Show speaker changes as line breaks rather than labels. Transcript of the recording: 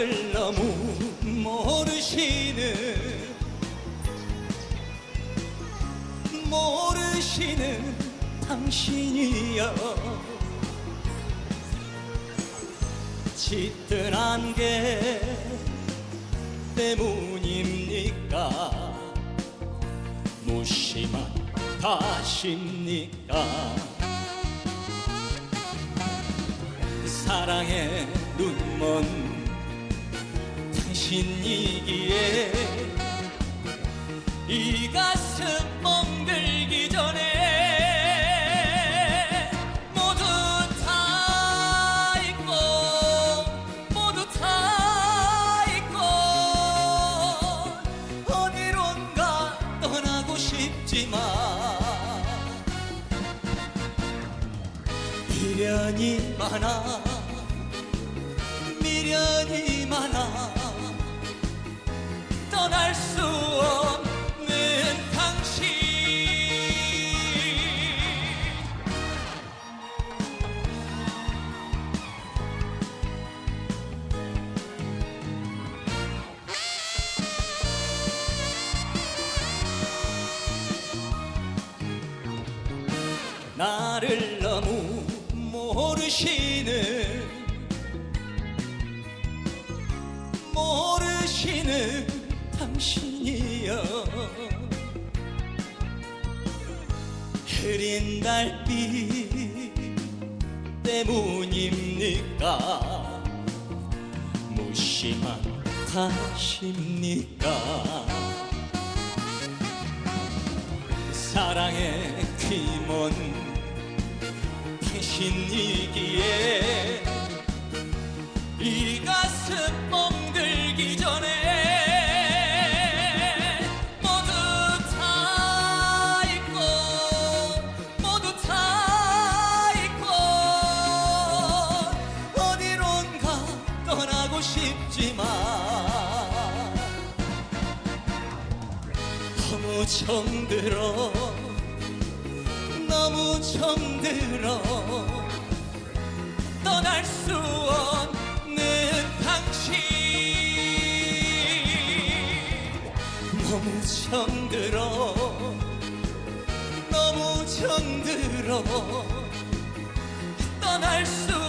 나를 너무 모르시는 모르시는 당신이여. 짙은 안개 때문입니까? 무심한 탓입니까? 사랑의 신이기에 이 가슴 멍들기 전에 모두 다 잊고 모두 다 잊고 어디론가 떠나고 싶지만 미련이 많아 나를 너무 모르시는 모르시는 당신이여. 흐린 달빛 때문입니까? 무심한 탓입니까? 사랑의 귀먼 당 신이기에 이 가슴 멍들기 전에 모두 다 잊고 모두 다 잊고 어디론가 떠나고 싶지만 너무 정들어 너무 정들어 너무 정들어. 너무 정들어. 떠날 수